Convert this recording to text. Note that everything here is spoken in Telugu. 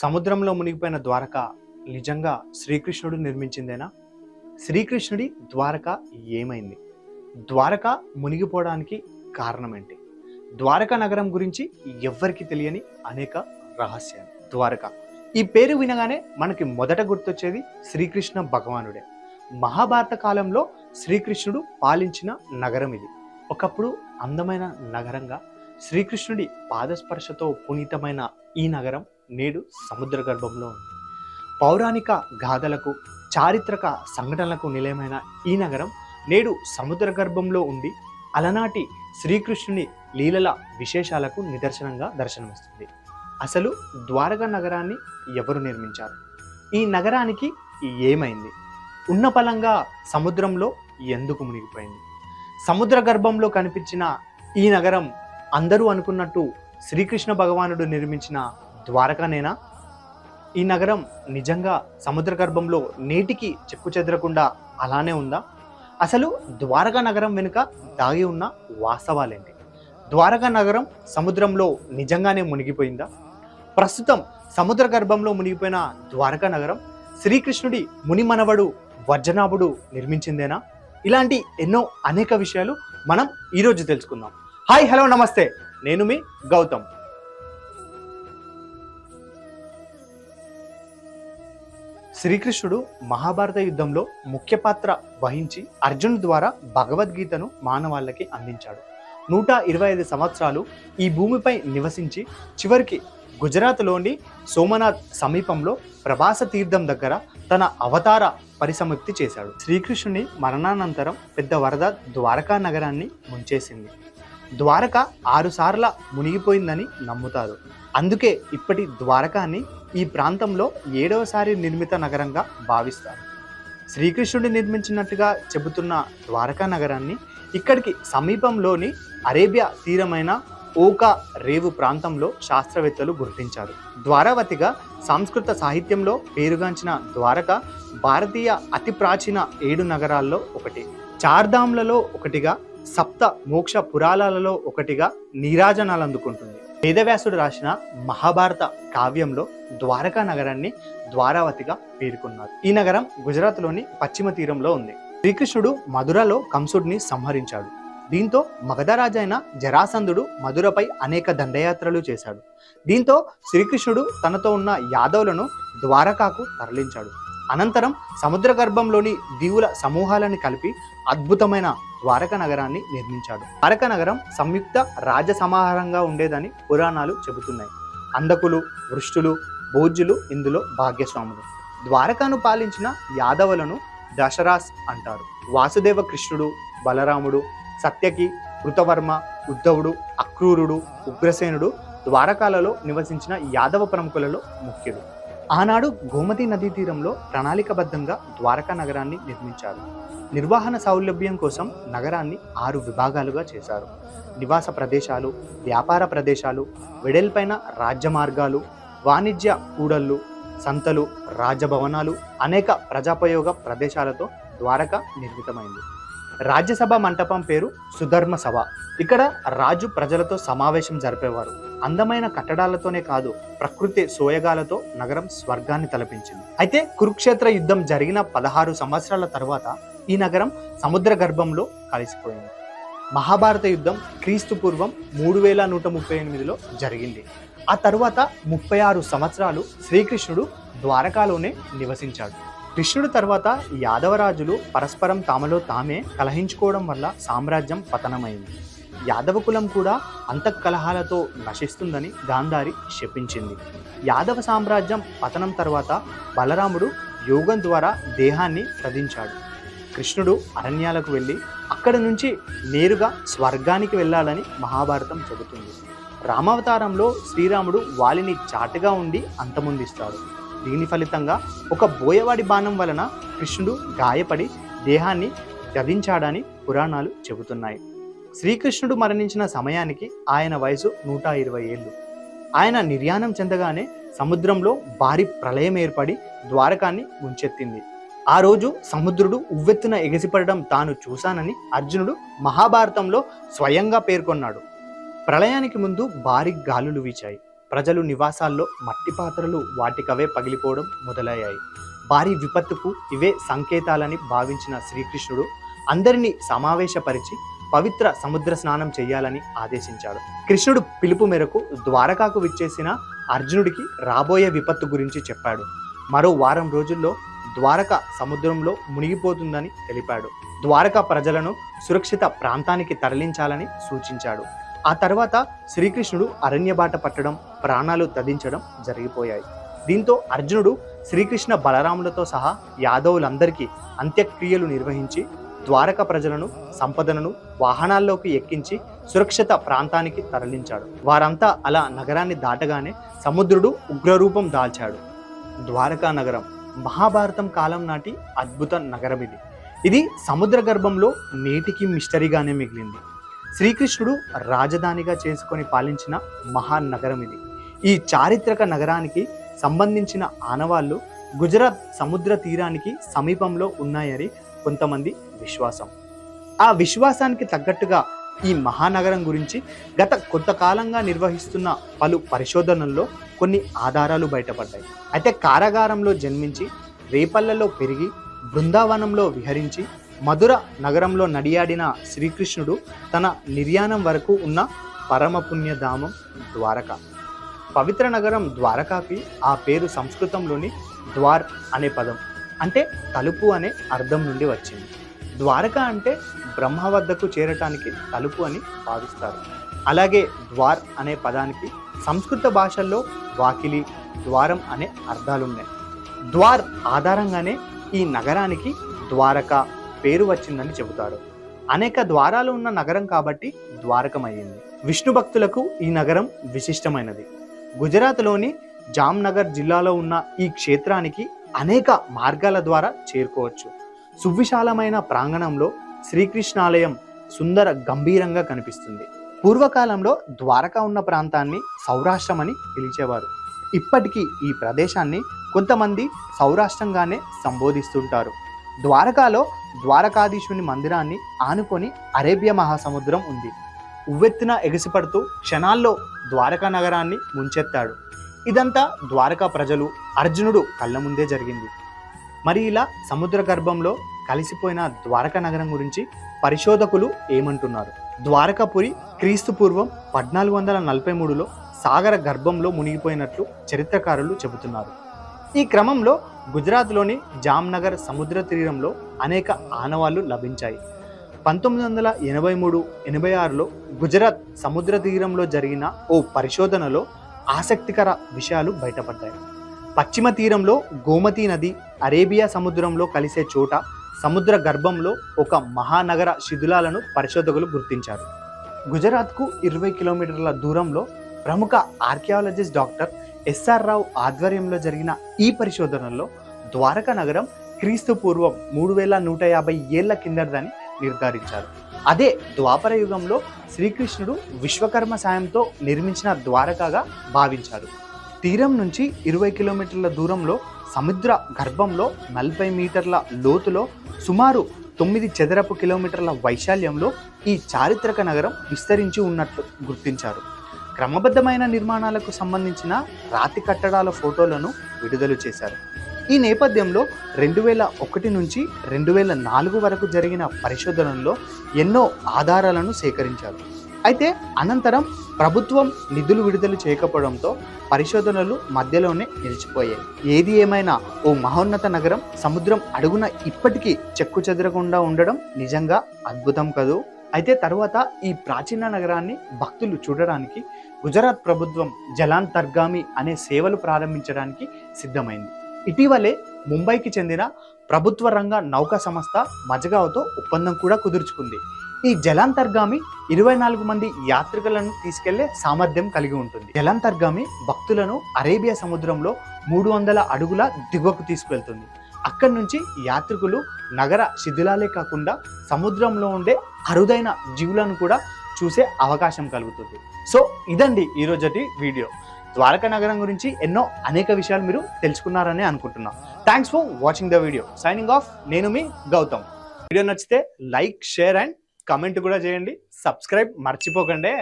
సముద్రంలో మునిగిపోయిన ద్వారక నిజంగా శ్రీకృష్ణుడు నిర్మించిందేనా? శ్రీకృష్ణుడి ద్వారక ఏమైంది? ద్వారక మునిగిపోవడానికి కారణం ఏంటి ద్వారకా నగరం గురించి ఎవ్వరికి తెలియని అనేక రహస్యాలు. ద్వారక. ఈ పేరు వినగానే మనకి మొదట గుర్తొచ్చేది శ్రీకృష్ణ భగవానుడే. మహాభారత కాలంలో శ్రీకృష్ణుడు పాలించిన నగరం ఇది. ఒకప్పుడు అందమైన నగరంగా శ్రీకృష్ణుడి పాదస్పర్శతో పునీతమైన ఈ నగరం నేడు సముద్ర గర్భంలో ఉంది. పౌరాణిక గాథలకు చారిత్రక సంఘటనలకు నిలయమైన ఈ నగరం నేడు సముద్ర గర్భంలో ఉండి అలనాటి శ్రీకృష్ణుని లీలల విశేషాలకు నిదర్శనంగా దర్శనమిస్తుంది. అసలు ద్వారకా నగరాన్ని ఎవరు నిర్మించారు? ఈ నగరానికి ఏమైంది? ఉన్న పలంగా సముద్రంలో ఎందుకు మునిగిపోయింది? సముద్ర గర్భంలో కనిపించిన ఈ నగరం అందరూ అనుకున్నట్టు శ్రీకృష్ణ భగవానుడు నిర్మించిన ద్వారకానేనా ఈ నగరం నిజంగా సముద్ర గర్భంలో నేటికి చెక్కు చెదరకుండా అలానే ఉందా? అసలు ద్వారకా నగరం వెనుక దాగి ఉన్న వాస్తవాలేంటి? ద్వారకా నగరం సముద్రంలో నిజంగానే మునిగిపోయిందా? ప్రస్తుతం సముద్ర గర్భంలో మునిగిపోయిన ద్వారకా నగరం శ్రీకృష్ణుడి మునిమనవడు వర్జనాభుడు నిర్మించిందేనా? ఇలాంటి ఎన్నో అనేక విషయాలు మనం ఈరోజు తెలుసుకుందాం. హాయ్ హలో నమస్తే. నేను మీ గౌతమ్. శ్రీకృష్ణుడు మహాభారత యుద్ధంలో ముఖ్య పాత్ర వహించి అర్జున్ ద్వారా భగవద్గీతను మానవాళ్ళకి అందించాడు. నూట ఇరవై ఐదు సంవత్సరాలు ఈ భూమిపై నివసించి చివరికి గుజరాత్లోని సోమనాథ్ సమీపంలో ప్రభాస తీర్థం దగ్గర తన అవతార పరిసమాప్తి చేశాడు. శ్రీకృష్ణుని మరణానంతరం పెద్ద వరద ద్వారకా నగరాన్ని ముంచేసింది. ద్వారక ఆరుసార్ల మునిగిపోయిందని నమ్ముతారు. అందుకే ఇప్పటి ద్వారకాన్ని ఈ ప్రాంతంలో ఏడవసారి నిర్మిత నగరంగా భావిస్తారు. శ్రీకృష్ణుడు నిర్మించినట్టుగా చెబుతున్న ద్వారకా నగరాన్ని ఇక్కడికి సమీపంలోని అరేబియా తీరమైన ఓకా రేవు ప్రాంతంలో శాస్త్రవేత్తలు గుర్తించారు. ద్వారావతిగా సంస్కృత సాహిత్యంలో పేరుగాంచిన ద్వారక భారతీయ అతి ప్రాచీన ఏడు నగరాల్లో ఒకటి. చార్ధామ్లలో ఒకటిగా సప్త మోక్ష పురాణాలలో ఒకటిగా నీరాజనాలు అందుకుంటుంది వేదవ్యాసుడు రాసిన మహాభారత కావ్యంలో ద్వారకా నగరాన్ని ద్వారావతిగా పేర్కొన్నారు. ఈ నగరం గుజరాత్లోని పశ్చిమ తీరంలో ఉంది. శ్రీకృష్ణుడు మధురలో కంసుడిని సంహరించాడు. దీంతో మగధరాజైన జరాసంధుడు మధురపై అనేక దండయాత్రలు చేశాడు. దీంతో శ్రీకృష్ణుడు తనతో ఉన్న యాదవులను ద్వారకాకు తరలించాడు. అనంతరం సముద్ర గర్భంలోని దీవుల సమూహాలను కలిపి అద్భుతమైన ద్వారక నగరాన్ని నిర్మించాడు. ద్వారక నగరం సంయుక్త రాజ సమాహారంగా ఉండేదని పురాణాలు చెబుతున్నాయి. అందకులు వృష్టులు భోజ్యులు ఇందులో భాగ్యస్వాములు. ద్వారకాను పాలించిన యాదవులను దశరాస్ అంటారు. వాసుదేవ కృష్ణుడు బలరాముడు సత్యకి కృతవర్మ ఉద్ధవుడు అక్రూరుడు ఉగ్రసేనుడు ద్వారకాలలో నివసించిన యాదవ ప్రముఖులలో ముఖ్యుడు. ఆనాడు గోమతి నదీ తీరంలో ప్రణాళికబద్ధంగా ద్వారకా నగరాన్ని నిర్మించారు. నిర్వహణ సౌలభ్యం కోసం నగరాన్ని ఆరు విభాగాలుగా చేశారు. నివాస ప్రదేశాలు వ్యాపార ప్రదేశాలు వెడల్పైన రాజ్య మార్గాలు వాణిజ్య కూడళ్ళు సంతలు రాజభవనాలు అనేక ప్రజాపయోగ ప్రదేశాలతో ద్వారక నిర్మితమైంది. రాజ్యసభ మంటపం పేరు సుధర్మ సభ. ఇక్కడ రాజు ప్రజలతో సమావేశం జరిపేవారు. అందమైన కట్టడాలతోనే కాదు ప్రకృతి సోయగాలతో నగరం స్వర్గాన్ని తలపించింది. అయితే కురుక్షేత్ర యుద్ధం జరిగిన పదహారు సంవత్సరాల తర్వాత ఈ నగరం సముద్ర గర్భంలో కలిసిపోయింది. మహాభారత యుద్ధం క్రీస్తు పూర్వం మూడు వేల నూట ముప్పై ఎనిమిదిలో జరిగింది. ఆ తరువాత ముప్పై ఆరు సంవత్సరాలు శ్రీకృష్ణుడు ద్వారకాలోనే నివసించాడు. కృష్ణుడు తర్వాత యాదవరాజులు పరస్పరం తామలో తామే కలహించుకోవడం వల్ల సామ్రాజ్యం పతనమైంది. యాదవ కులం కూడా అంతఃకలహాలతో నశిస్తుందని గాంధారి శపించింది. యాదవ సామ్రాజ్యం పతనం తర్వాత బలరాముడు యోగం ద్వారా దేహాన్ని ప్రదించాడు. కృష్ణుడు అరణ్యాలకు వెళ్ళి అక్కడి నుంచి నేరుగా స్వర్గానికి వెళ్ళాలని మహాభారతం చెబుతుంది. రామావతారంలో శ్రీరాముడు వాలిని చాటుగా ఉండి అంతమొందిస్తాడు. దీని ఫలితంగా ఒక బోయవాడి బాణం వలన కృష్ణుడు గాయపడి దేహాన్ని గదించాడని పురాణాలు చెబుతున్నాయి. శ్రీకృష్ణుడు మరణించిన సమయానికి ఆయన వయసు నూట ఇరవై ఏళ్ళు. ఆయన నిర్యాణం చెందగానే సముద్రంలో భారీ ప్రళయం ఏర్పడి ద్వారకాన్ని ముంచెత్తింది. ఆ రోజు సముద్రుడు ఉవ్వెత్తున ఎగసిపడడం తాను చూశానని అర్జునుడు మహాభారతంలో స్వయంగా పేర్కొన్నాడు. ప్రళయానికి ముందు భారీ గాలులు వీచాయి. ప్రజలు నివాసాల్లో మట్టి పాత్రలు వాటికవే పగిలిపోవడం మొదలయ్యాయి. భారీ విపత్తుకు ఇవే సంకేతాలని భావించిన శ్రీకృష్ణుడు అందరినీ సమావేశపరిచి పవిత్ర సముద్ర స్నానం చేయాలని ఆదేశించాడు. కృష్ణుడు పిలుపు మేరకు ద్వారకాకు విచ్చేసిన అర్జునుడికి రాబోయే విపత్తు గురించి చెప్పాడు. మరో వారం రోజుల్లో ద్వారక సముద్రంలో మునిగిపోతుందని తెలిపాడు. ద్వారక ప్రజలను సురక్షిత ప్రాంతానికి తరలించాలని సూచించాడు. ఆ తర్వాత శ్రీకృష్ణుడు అరణ్య బాట పట్టడం ప్రాణాలు తదించడం జరిగిపోయాయి. దీంతో అర్జునుడు శ్రీకృష్ణ బలరాములతో సహా యాదవులందరికీ అంత్యక్రియలు నిర్వహించి ద్వారక ప్రజలను సంపదలను వాహనాల్లోకి ఎక్కించి సురక్షిత ప్రాంతానికి తరలించాడు. వారంతా అలా నగరాన్ని దాటగానే సముద్రుడు ఉగ్రరూపం దాల్చాడు. ద్వారకా నగరం మహాభారతం కాలం నాటి అద్భుత నగరం ఇది ఇది సముద్ర గర్భంలో నేటికి మిస్టరీగానే మిగిలింది. శ్రీకృష్ణుడు రాజధానిగా చేసుకొని పాలించిన మహానగరం ఇది. ఈ చారిత్రక నగరానికి సంబంధించిన ఆనవాళ్ళు గుజరాత్ సముద్ర తీరానికి సమీపంలో ఉన్నాయని కొంతమంది విశ్వాసం. ఆ విశ్వాసానికి తగ్గట్టుగా ఈ మహానగరం గురించి గత కొంతకాలంగా నిర్వహిస్తున్న పలు పరిశోధనల్లో కొన్ని ఆధారాలు బయటపడ్డాయి. అయితే కారాగారంలో జన్మించి రేపల్లలో పెరిగి బృందావనంలో విహరించి మధుర నగరంలో నడియాడిన శ్రీకృష్ణుడు తన నిర్యాణం వరకు ఉన్న పరమపుణ్యధామం ద్వారక. పవిత్ర నగరం ద్వారకాకి ఆ పేరు సంస్కృతంలోని ద్వార్ అనే పదం. అంటే తలుపు అనే అర్థం నుండి వచ్చింది. ద్వారక అంటే బ్రహ్మ వద్దకు చేరటానికి తలుపు అని భావిస్తారు. అలాగే ద్వార్ అనే పదానికి సంస్కృత భాషల్లో వాకిలి ద్వారం అనే అర్థాలున్నాయి. ద్వార్ ఆధారంగానే ఈ నగరానికి ద్వారక పేరు వచ్చిందని చెబుతారు. అనేక ద్వారాలు ఉన్న నగరం కాబట్టి ద్వారకమయ్యింది. విష్ణు భక్తులకు ఈ నగరం విశిష్టమైనది. గుజరాత్లోని జామ్నగర్ జిల్లాలో ఉన్న ఈ క్షేత్రానికి అనేక మార్గాల ద్వారా చేరుకోవచ్చు. సువిశాలమైన ప్రాంగణంలో శ్రీకృష్ణాలయం సుందర గంభీరంగా కనిపిస్తుంది. పూర్వకాలంలో ద్వారక ఉన్న ప్రాంతాన్ని సౌరాష్ట్రం అని పిలిచేవారు. ఇప్పటికీ ఈ ప్రదేశాన్ని కొంతమంది సౌరాష్ట్రంగానే సంబోధిస్తుంటారు. ద్వారకాలో ద్వారకాధీశుని మందిరాన్ని ఆనుకొని అరేబియా మహాసముద్రం ఉంది. ఉవ్వెత్తున ఎగిసిపడుతూ క్షణాల్లో ద్వారకా నగరాన్ని ముంచెత్తాడు. ఇదంతా ద్వారకా ప్రజలు అర్జునుడు కళ్ళ ముందే జరిగింది. మరి ఇలా సముద్ర గర్భంలో కలిసిపోయిన ద్వారకా నగరం గురించి పరిశోధకులు ఏమంటున్నారు? ద్వారకాపురి క్రీస్తు పూర్వం పద్నాలుగు వందల నలభై మూడులో సాగర గర్భంలో మునిగిపోయినట్లు చరిత్రకారులు చెబుతున్నారు. ఈ క్రమంలో గుజరాత్లోని జామ్నగర్ సముద్ర తీరంలో అనేక ఆనవాళ్ళు లభించాయి. పంతొమ్మిది వందల ఎనభై మూడు ఎనభై ఆరులో గుజరాత్ సముద్ర తీరంలో జరిగిన ఓ పరిశోధనలో ఆసక్తికర విషయాలు బయటపడ్డాయి. పశ్చిమ తీరంలో గోమతీ నది అరేబియా సముద్రంలో కలిసే చోట సముద్ర గర్భంలో ఒక మహానగర శిథిలాలను పరిశోధకులు గుర్తించారు. గుజరాత్కు ఇరవై కిలోమీటర్ల దూరంలో ప్రముఖ ఆర్కియాలజిస్ట్ డాక్టర్ ఎస్ఆర్ రావు ఆధ్వర్యంలో జరిగిన ఈ పరిశోధనలో ద్వారకా నగరం క్రీస్తు పూర్వం మూడు వేల నూట యాభై ఏళ్ళ కిందదని నిర్ధారించారు. అదే ద్వాపర యుగంలో శ్రీకృష్ణుడు విశ్వకర్మ సాయంతో నిర్మించిన ద్వారకాగా భావించారు. తీరం నుంచి ఇరవై కిలోమీటర్ల దూరంలో సముద్ర గర్భంలో నలభై మీటర్ల లోతులో సుమారు తొమ్మిది చదరపు కిలోమీటర్ల వైశాల్యంలో ఈ చారిత్రక నగరం విస్తరించి ఉన్నట్లు గుర్తించారు. క్రమబద్ధమైన నిర్మాణాలకు సంబంధించిన రాతి కట్టడాల ఫోటోలను విడుదల చేశారు. ఈ నేపథ్యంలో రెండు వేల ఒకటి నుంచి రెండు వేల నాలుగు వరకు జరిగిన పరిశోధనల్లో ఎన్నో ఆధారాలను సేకరించారు. అయితే అనంతరం ప్రభుత్వం నిధులు విడుదల చేయకపోవడంతో పరిశోధనలు మధ్యలోనే నిలిచిపోయాయి. ఏది ఏమైనా ఓ మహోన్నత నగరం సముద్రం అడుగున ఇప్పటికీ చెక్కు చెదరకుండా ఉండడం నిజంగా అద్భుతం కదూ? అయితే తర్వాత ఈ ప్రాచీన నగరాన్ని భక్తులు చూడడానికి గుజరాత్ ప్రభుత్వం జలాంతర్గామి అనే సేవలు ప్రారంభించడానికి సిద్ధమైంది. ఇటీవలే ముంబైకి చెందిన ప్రభుత్వ రంగ నౌకా సంస్థ మజగావ్తో ఒప్పందం కూడా కుదుర్చుకుంది. ఈ జలాంతర్గామి ఇరవై నాలుగు మంది యాత్రికులను తీసుకెళ్ళే సామర్థ్యం కలిగి ఉంటుంది. జలాంతర్గామి భక్తులను అరేబియా సముద్రంలో మూడు వందల అడుగుల దిగువకు తీసుకెళ్తుంది. అక్కడి నుంచి యాత్రికులు నగర శిథిలాలే కాకుండా సముద్రంలో ఉండే అరుదైన జీవులను కూడా చూసే అవకాశం కలుగుతుంది. సో ఇదండి ఈరోజటి వీడియో. ద్వారకా నగరం గురించి ఎన్నో అనేక విషయాలు మీరు తెలుసుకున్నారని అనుకుంటున్నాను thanks for watching the video signing off నేను మీ గౌతమ్. వీడియో నచ్చితే లైక్ షేర్ అండ్ కమెంట్ కూడా చేయండి. సబ్స్క్రైబ్ మర్చిపోకండి.